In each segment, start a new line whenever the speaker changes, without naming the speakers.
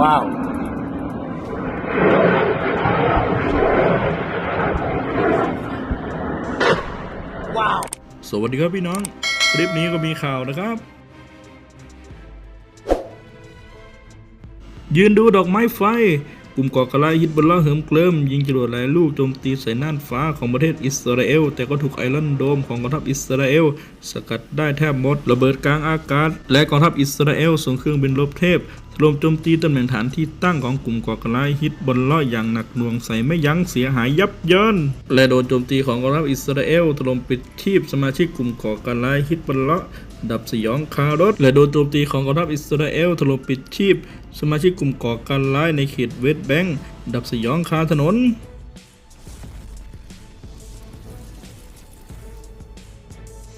ว้าวว้าว
สวัสดีครับพี่น้อง คลิปนี้ก็มีข่าวนะครับ ยืนดูดอกไม้ไฟ กลุ่มก่อกระไรฮิตบอลล่าเหิมเกลิมยิงจรวดหลายลูกโจมตีใส่น่านฟ้าของประเทศอิสราเอล แต่ก็ถูกไอรอนโดมของกองทัพอิสราเอล สกัดได้แทบหมด ระเบิดกลางอากาศ และกองทัพอิสราเอลส่งเครื่องบินรบเทพถ ล่มโจมตีตำแหน่งฐานที่ตั้งของกลุ่มก่อกระไรฮิตบอลล่าอย่างหนักหน่วงใส่ไม่ยั้งเสียหายยับเยินและโดนโจมตีของกองทัพอิสราเอลถล่มปิดชีพสมาชิกกลุ่มก่อกระไรฮิตบอลล่าดับสยองคารถและโดนโจมตีของกองทัพอิสราเอลถล่มปิดชีพ สมาชิกกลุ่มก่อการร้ายในเขตเวสต์แบงค์ดับสยองคาถนน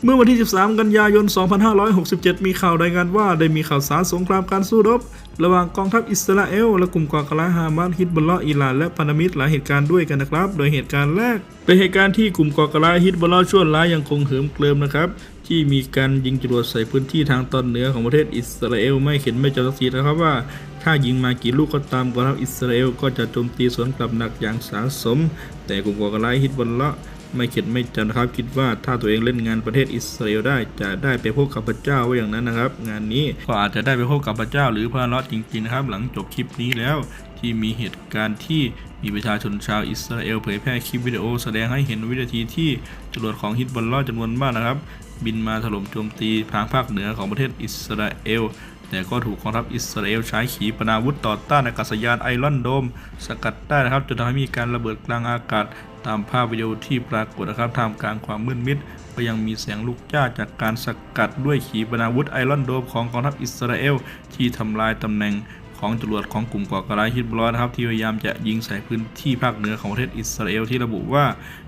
เมื่อวันที่ 13 กันยายน 2567 มีข่าวรายงานว่าได้มีข่าวสารสงครามการสู้รบ ระหว่างกองทัพอิสราเอลและกลุ่มก่อการร้ายฮามาสฮิตบอลลออิหร่านและพันธมิตรหลายเหตุการณ์ด้วยกันนะครับ โดยเหตุการณ์แรก เป็นเหตุการณ์ที่กลุ่มก่อการร้ายฮิตบอลลอชั่วร้ายยังคงเหิมเกริมนะครับที่มีการยิงจรวดใส่พื้นที่ทางตอนเหนือของประเทศอิสราเอลไม่เข็นไม่จำสักทีนะครับว่าถ้ายิงมากี่ลูกก็ตามกองทัพอิสราเอลก็จะโจมตีสวนกลับหนักอย่างสาสม แต่กลุ่มก่อการร้ายฮิตบอลลอ ไม่เข็ดไม่จำนะครับ คิดว่าถ้าตัวเองเล่นงานประเทศอิสราเอลได้จะได้ไปพบกับพระเจ้าว่าอย่างนั้นนะครับ งานนี้ก็อาจจะได้ไปพบกับพระเจ้าหรือพระลอดจริงๆนะครับ หลังจบคลิปนี้แล้วที่มีเหตุการณ์ที่มีประชาชนชาวอิสราเอลเผยแพร่คลิปวิดีโอแสดงให้เห็นวินาทีที่จรวดของฮิตบอลลอดจำนวนมากนะครับ บินมาถล่มโจมตีทางภาคเหนือของประเทศอิสราเอล แต่ก็ถูกกองทัพอิสราเอลใช้ขีปนาวุธต่อต้านอากาศยานไอรอนโดม สกัดได้นะครับจนทำให้มีการระเบิดกลางอากาศตามภาพวิดีโอที่ปรากฏนะครับท่ามกลางความมืดมิด ก็ยังมีเสียงลูกจ้าจากการสกัดด้วยขีปนาวุธไอรอนโดมของกองทัพอิสราเอลที่ทำลายตำแหน่งของจรวดของกลุ่มก่อการร้ายฮิตบลอนะครับที่พยายามจะยิงใส่พื้นที่ภาคเหนือของประเทศอิสราเอลที่ระบุว่า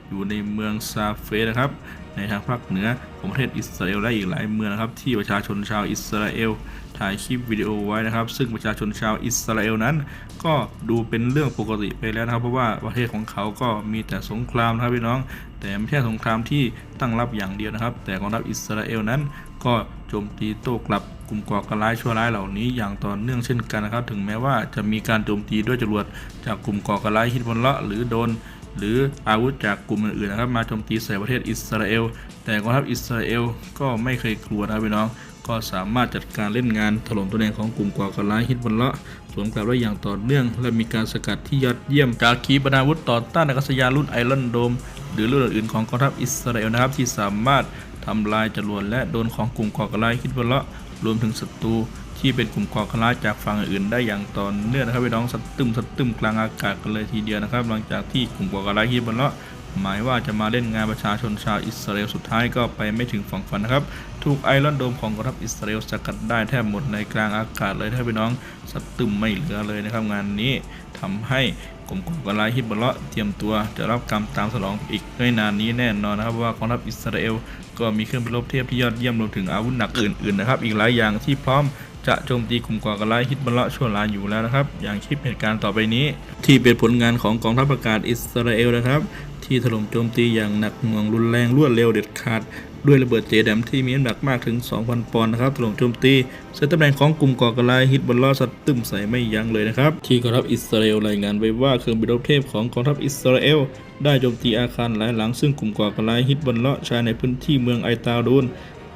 อยู่ในเมืองซาเฟนะครับ ในทางภาคเหนือของประเทศอิสราเอลและอีกหลายเมืองนะครับ ที่ประชาชนชาวอิสราเอลถ่ายคลิปวิดีโอไว้นะครับ ซึ่งประชาชนชาวอิสราเอลนั้น ก็ดูเป็นเรื่องปกติไปแล้วนะครับ เพราะว่าประเทศของเขาก็มีแต่สงครามนะครับพี่น้อง แต่ไม่ใช่สงครามที่ตั้งรับอย่างเดียวนะครับ แต่กองทัพอิสราเอลนั้น ก็โจมตีโต้กลับกลุ่มก่อการร้ายชั่วร้ายเหล่านี้อย่างต่อเนื่องเช่นกันนะครับ ถึงแม้ว่าจะมีการโจมตีด้วยจรวดจากกลุ่มก่อการร้ายฮิตบอลละหรือโดน หรืออาวุธจากกลุ่มอื่นๆนะครับมาโจมตีใส่ประเทศอิสราเอล แต่กองทัพอิสราเอลก็ไม่เคยกลัวนะพี่น้อง ก็สามารถจัดการเล่นงานถล่มตัวเองของกลุ่มก่อการร้ายฮิตบอลละสวนกลับได้อย่างต่อเนื่อง และมีการสกัดที่ยอดเยี่ยมจากขีปนาวุธต่อต้านอากาศยานรุ่นไอรอนโดมหรือรุ่นอื่นๆของกองทัพอิสราเอลนะครับที่สามารถทำลายจรวดและโดนของกลุ่มก่อการร้ายฮิตบอลละรวมถึงศัตรู ที่เป็นกลุ่มก่อการร้ายจากฝั่งอื่นได้อย่างต่อเนื่องนะครับพี่น้องสัตตึมสัตตึมกลางอากาศกันเลยทีเดียวนะครับ หลังจากที่กลุ่มก่อการร้ายฮิบอลละหมายว่าจะมาเล่นงานประชาชนชาวอิสราเอลสุดท้ายก็ไปไม่ถึงฝั่งฝันนะครับ ถูกไอรอนโดมของกองทัพอิสราเอลสกัดได้แทบหมดในกลางอากาศเลยถ้าพี่น้องสัตตึมไม่เหลือเลยนะครับงานนี้ทำให้กลุ่มก่อการร้ายฮิบอลเลาะเตรียมตัวจะรับกรรมตามสนองอีกไม่นานนี้แน่นอนนะครับว่ากองทัพอิสราเอลก็มีเครื่องบินรบเทพที่ยอดเยี่ยมรวมถึงอาวุธหนักอื่นๆนะครับ อีกหลายอย่างที่พร้อม จะโจมตีกลุ่มก่อการร้ายฮิตบอลละชั่วร้ายอยู่แล้วนะครับ อย่างคลิปเหตุการณ์ต่อไปนี้ ที่เป็นผลงานของกองทัพอากาศอิสราเอลนะครับ ที่ถล่มโจมตีอย่างหนักหน่วงรุนแรงรวดเร็วเด็ดขาดด้วยระเบิดเจแดมที่มีน้ำหนักมากถึง 2,000 ปอนด์นะครับถล่มโจมตีเซตตำแหน่งของกลุ่มก่อการร้ายฮิตบอลละสัตว์ตึมใส่ไม่ยั้งเลยนะครับ ที่กองทัพอิสราเอลรายงานไว้ว่าเครื่องบินรบเทพของกองทัพอิสราเอลได้โจมตีอาคารหลายหลัง ซึ่งกลุ่มก่อการร้ายฮิตบอลละใช้ในพื้นที่เมืองไอตาดูน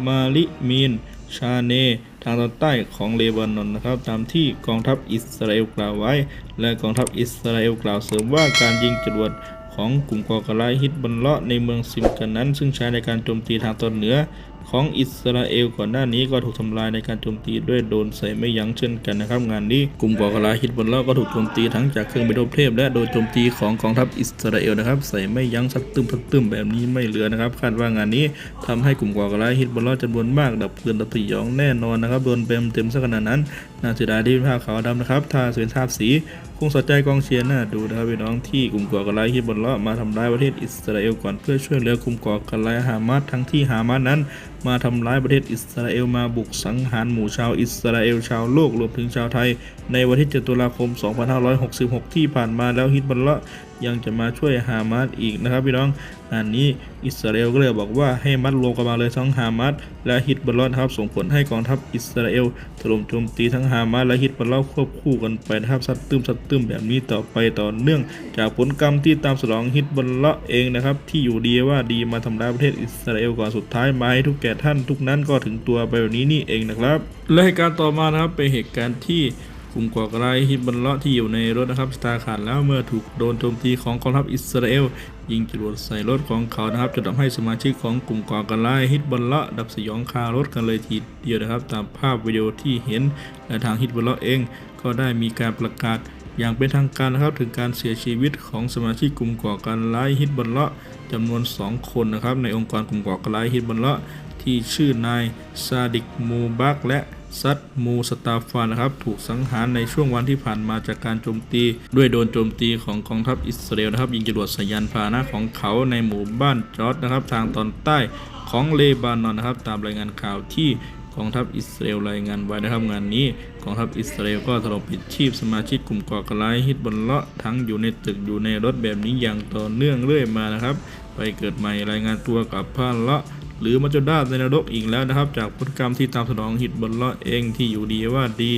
มาลิมีน ชาเน ทางตอนใต้ของเลบานอนนะครับตามที่กองทัพอิสราเอลกล่าวไว้ และกองทัพอิสราเอลกล่าวเสริมว่าการยิงจรวดของกลุ่มก่อการร้ายฮิตบันเลาะในเมืองซิมกันนั้น ซึ่งใช้ในการโจมตีทางตอนเหนือ ของอิสราเอลก่อนหน้านี้ก็ถูกทำลายในการโจมตีด้วยโดนใส่ไม่ยั้งเช่นกันนะครับ งานนี้กลุ่มก่อการร้ายฮิตบนเลาะก็ถูกโจมตีทั้งจากเครื่องบินรบเทพ และโดยโจมตีของกองทัพอิสราเอลนะครับใส่ไม่ยั้งสัดตึมสัดตึมแบบนี้ไม่เหลือนะครับ คาดว่างานนี้ทำให้กลุ่มก่อการร้ายฮิตบนเลาะจำนวนมากดับเกินดับสยองแน่นอนนะครับโดนเต็มเต็มสักขนาดนั้นน่าเสียดายที่ภาพขาวดำนะครับ ถ้าเป็นภาพสีคงสนใจกองเชียร์น่าดูนะครับพี่น้องที่กลุ่มก่อการร้ายฮิตบนเลาะมาทำร้ายประเทศอิสราเอลก่อนเพื่อช่วยเหลือกลุ่มก่อการร้ายฮามาสทั้งที่ฮามาสนั้น มาทำร้ายประเทศอิสราเอลมาบุกสังหารหมู่ชาวอิสราเอลชาวโลกรวมถึงชาวไทย ในวันที่ 7 ตุลาคม 2566 ที่ผ่านมาแล้วฮิตบอลเลาะ ยังจะมาช่วยฮามาสอีกนะครับพี่น้องงานนี้อิสราเอลก็เลยบอกว่าให้มัดรวมกำลังเลยทั้งฮามาสและฮิตบอลลอนะครับส่งผลให้กองทัพอิสราเอลถล่มโจมตีทั้งฮามาสและฮิตบอลลอควบคู่กันไปนะครับซัดตึมซัดตึมแบบนี้ต่อไปต่อเนื่อง จากผลกรรมที่ตามสนองฮิตบอลลอเองนะครับที่อยู่ดีว่าดีมาทำร้ายประเทศอิสราเอลก่อนสุดท้ายมาให้ทุกแก่ท่านทุกนั้นก็ถึงตัวไปแบบนี้นี่เองนะครับและเหตุการณ์ต่อมานะครับเป็นเหตุการณ์ที่ ลุ่มก่อการร้ายฮิตบัลเลาะที่อยู่ในรถนะครับสตาร์ขาดแล้วเมื่อถูกโดนโจมตีของกองทัพอิสราเอลยิงจรวดใส่รถของเขานะครับจนทำให้สมาชิกของกลุ่มก่อการร้ายฮิตบัลเลาะดับสยองคารถกันเลยทีเดียวนะครับ ตามภาพวิดีโอที่เห็นและทางฮิตบัลเลาะเอง ก็ได้มีการประกาศอย่างเป็นทางการนะครับถึงการเสียชีวิตของสมาชิกกลุ่มก่อการร้ายฮิตบัลเลาะจำนวน 2 คนนะครับในองค์กรกลุ่มก่อการร้ายฮิตบัลเลาะที่ชื่อนายซาดิกมูบักและ ซัดมูสตาฟานะครับถูกสังหารในช่วงวันที่ผ่านมาจากการโจมตี ด้วยโดนโจมตีของกองทัพอิสราเอลนะครับยิงจรวดใส่ยานพาหนะของเขาในหมู่บ้านจอร์ดนะครับทางตอนใต้ของเลบานอนนะครับตามรายงานข่าวที่กองทัพอิสราเอลรายงานไว้นะครับงานนี้กองทัพอิสราเอลก็ถล่มปิดชีพสมาชิกกลุ่มก่อการร้ายฮิตบอลเลาะทั้งอยู่ในตึกอยู่ในรถแบบนี้อย่างต่อเนื่องเรื่อยมานะครับ ไปเกิดใหม่รายงานตัวกับพาเลาะ หรือมาจจุราชในนรกอีกแล้วนะครับ จากพฤติกรรมที่ตามสนองฮิตบนลเลาะเองที่อยู่ดีว่าดี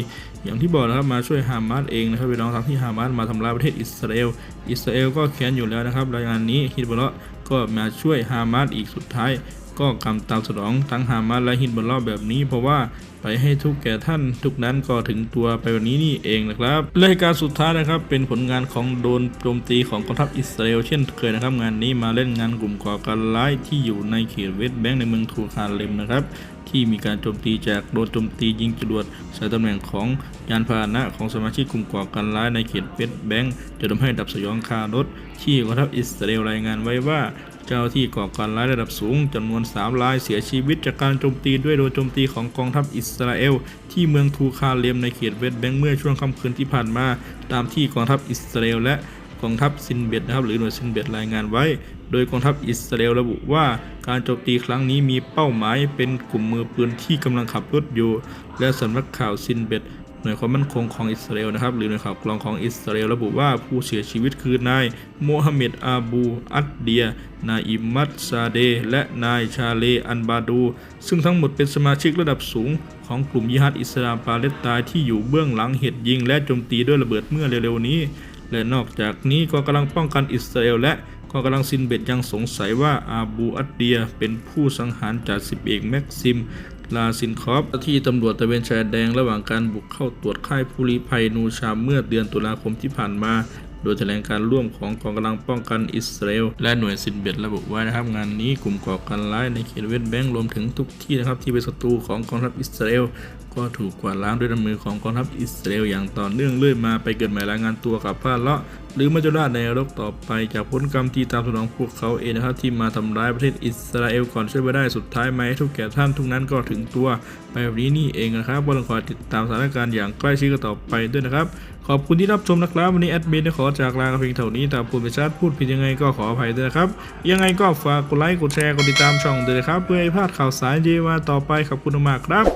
อย่างที่บอกนะครับมาช่วยฮามาสเองนะครับไปน้องทั้งที่ฮามาสมาทำลายประเทศอิสราเอลอิสราเอลก็แค้นอยู่แล้วนะครับรายงานนี้ฮิตบนลเลาะก็มาช่วยฮามาสอีกสุดท้าย ก็กรรมตามสนองทั้งฮามาและฮิตบอลเลาะแบบนี้ เพราะว่าไปให้ทุกแก่ท่านทุกนั้นก็ถึงตัวไปแบบนี้นี่เองนะครับและเหตุการสุดท้ายนะครับ เป็นผลงานของโดนโจมตีของกองทัพอิสราเอลเช่นเคยนะครับงานนี้มาเล่นงานกลุ่มก่อการร้ายที่อยู่ในเขตเวสต์แบงก์ในเมืองทูคาเลมนะครับที่มีการโจมตีจากโดนโจมตียิงจรวดใส่ตำแหน่งของยานพาหนะของสมาชิกกลุ่มก่อการร้ายในเขตเวสต์แบงก์จะทำให้ดับสยองคารถที่กองทัพอิสราเอลรายงานไว้ว่า เจ้าที่ก่อการร้ายระดับสูงจำนวน3รายเสียชีวิตจากการโจมตีด้วยโดนโจมตีของกองทัพอิสราเอล ที่เมืองทูคาเลมในเขตเวสต์แบงก์เมื่อช่วงค่ำคืนที่ผ่านมา ตามที่กองทัพอิสราเอลและกองทัพซินเบ็ดนะครับหรือหน่วยซินเบ็ดรายงานไว้ โดยกองทัพอิสราเอลระบุว่าการโจมตีครั้งนี้มีเป้าหมายเป็นกลุ่มมือปืนที่กำลังขับรถอยู่ และสำนักข่าวซินเบ็ด หน่วยความมั่นคงของอิสราเอลนะครับ หรือหน่วยข่าวกรองของอิสราเอลระบุว่าผู้เสียชีวิตคือนายโมฮัมเหม็ดอาบูอัดเดีย นายอิมัดซาเด และนายชาเลอันบาดู ซึ่งทั้งหมดเป็นสมาชิกระดับสูงของกลุ่มยิฮัดอิสลามปาเลสไตน์ที่อยู่เบื้องหลังเหตุยิง และโจมตีด้วยระเบิดเมื่อเร็วๆนี้ และนอกจากนี้ก็กำลังป้องกันอิสราเอลและกองกำลังซินเบ็ดยังสงสัยว่าอาบูอัดเดียเป็นผู้สังหารจ่าสิบเอกแม็กซิม ลาซินคอฟที่ตำรวจตะเวนชายแดงระหว่างการบุกเข้าตรวจค่ายผู้ลี้ภัยนูชามเมื่อเดือนตุลาคมที่ผ่านมาโดยแถลงการร่วมของกองกำลังป้องกันอิสราเอลและหน่วยซินเบ็ดระบุไว้นะครับงานนี้กลุ่มก่อการร้ายในเขตเวสต์แบงก์รวมถึงทุกที่นะครับที่เป็นศัตรูของกองทัพอิสราเอล ก็ถูกกวาดล้างด้วยน้ำมือของกองทัพอิสราเอลอย่างต่อเนื่องเรื่อยมาไปเกิดใหม่รายงานตัวกับพาเลาะ หรือมัจจุราชในนรกต่อไปจากผลกรรมที่ตามสนองพวกเขาเองนะครับที่มาทำร้ายประเทศอิสราเอลก่อนช่วยไว้ได้สุดท้ายมาให้ทุกแก่ท่านทุกนั้นก็ถึงตัวไปแบบนี้นี่เองนะครับว่าเราคอยติดตามสถานการณ์อย่างใกล้ชิดกันต่อไปด้วยนะครับขอบคุณที่รับชมนะครับ วันนี้แอดมินขอจากลาเพียงเท่านี้แต่พูดไปชัดพูดผิดยังไงก็ขออภัยด้วยนะครับ ยังไงก็ฝากกดไลค์กดแชร์กดติดตามช่องด้วยนะครับ เพื่อให้พลาดข่าวสารเยมาต่อไปขอบคุณมากครับ